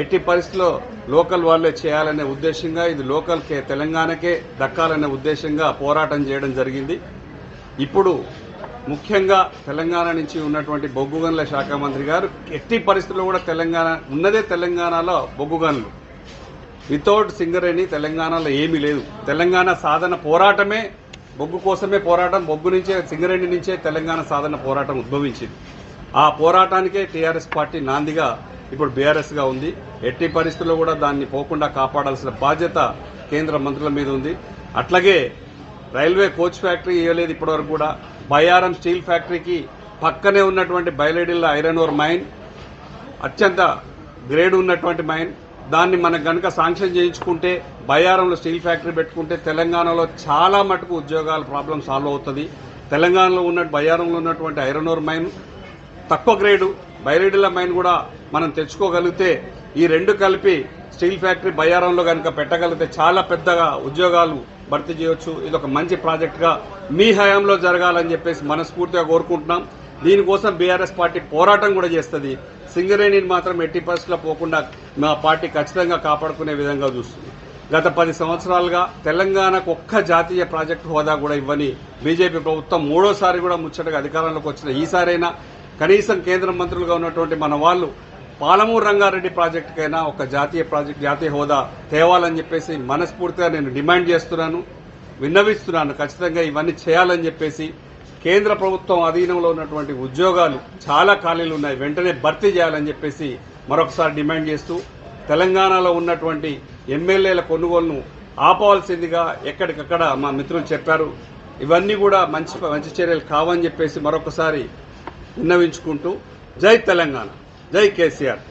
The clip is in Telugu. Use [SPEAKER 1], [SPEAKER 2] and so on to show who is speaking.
[SPEAKER 1] ఎట్టి పరిస్థితిలో లోకల్ వాళ్ళే చేయాలనే ఉద్దేశంగా ఇది లోకల్కే తెలంగాణకే దక్కాలనే ఉద్దేశంగా పోరాటం చేయడం జరిగింది. ఇప్పుడు ముఖ్యంగా తెలంగాణ నుంచి ఉన్నటువంటి బొగ్గుగనుల శాఖ మంత్రి గారు ఎట్టి పరిస్థితుల్లో కూడా తెలంగాణ ఉన్నదే తెలంగాణలో బొగ్గుగనులు వితౌట్ సింగరేణి తెలంగాణలో ఏమీ లేదు. తెలంగాణ సాధన పోరాటమే బొగ్గు కోసమే పోరాటం బొగ్గు నుంచే సింగరేణి నుంచే తెలంగాణ సాధన పోరాటం ఉద్భవించింది. ఆ పోరాటానికే టీఆర్ఎస్ పార్టీ నాందిగా ఇప్పుడు బీఆర్ఎస్గా ఉంది. ఎట్టి పరిస్థితుల్లో కూడా దాన్ని పోకుండా కాపాడాల్సిన బాధ్యత కేంద్ర మంత్రుల మీద ఉంది. అట్లాగే రైల్వే కోచ్ ఫ్యాక్టరీ ఇవ్వలేదు ఇప్పటివరకు కూడా. బయారం స్టీల్ ఫ్యాక్టరీకి పక్కనే ఉన్నటువంటి బయలేడిల్ల ఐరన్ ఓర్ మైన్ అత్యంత గ్రేడ్ ఉన్నటువంటి మైన్ దాన్ని మనం కనుక శాంక్షన్ చేయించుకుంటే బయ్యారంలో స్టీల్ ఫ్యాక్టరీ పెట్టుకుంటే తెలంగాణలో చాలా మటుకు ఉద్యోగాల ప్రాబ్లం సాల్వ్ అవుతుంది. తెలంగాణలో ఉన్న బయ్యారంలో ఉన్నటువంటి ఐరన్ ఓర్ మైన్ తక్కువ గ్రేడు బైరెడిల మైన్ కూడా మనం తెచ్చుకోగలిగితే ఈ రెండు కలిపి స్టీల్ ఫ్యాక్టరీ బయ్యారంలో కనుక పెట్టగలిగితే చాలా పెద్దగా ఉద్యోగాలు భర్తీ చేయవచ్చు ఇది ఒక మంచి ప్రాజెక్టుగా మీ హయాంలో జరగాలని చెప్పేసి మనస్ఫూర్తిగా కోరుకుంటున్నాం. దీనికోసం బీఆర్ఎస్ పార్టీ పోరాటం కూడా చేస్తుంది. సింగరేణిని మాత్రం ఎట్టి పరిస్థితుల్లో పోకుండా మా పార్టీ ఖచ్చితంగా కాపాడుకునే విధంగా చూస్తుంది. గత పది సంవత్సరాలుగా తెలంగాణకు ఒక్క జాతీయ ప్రాజెక్టు హోదా కూడా ఇవ్వని బీజేపీ ప్రభుత్వం మూడోసారి కూడా ముచ్చటగా అధికారంలోకి వచ్చిన ఈసారైనా కనీసం కేంద్ర మంత్రులుగా ఉన్నటువంటి మన వాళ్ళు పాలమూరు రంగారెడ్డి ప్రాజెక్టుకైనా ఒక జాతీయ ప్రాజెక్ట్ జాతీయ హోదా తేవాలని చెప్పేసి మనస్ఫూర్తిగా నేను డిమాండ్ చేస్తున్నాను విన్నవిస్తున్నాను. ఖచ్చితంగా ఇవన్నీ చేయాలని చెప్పేసి కేంద్ర ప్రభుత్వం అధీనంలో ఉన్నటువంటి ఉద్యోగాలు చాలా ఖాళీలు ఉన్నాయి. వెంటనే భర్తీ చేయాలని చెప్పేసి మరొకసారి డిమాండ్ చేస్తూ తెలంగాణలో ఉన్నటువంటి ఎమ్మెల్యేల కొనుగోలును ఆపవలసిందిగా ఎక్కడికక్కడ మా మిత్రులు చెప్పారు. ఇవన్నీ కూడా మంచి మంచి చర్యలు కావని చెప్పేసి మరొకసారి విన్నవించుకుంటూ జై తెలంగాణ. జై కేసీఆర్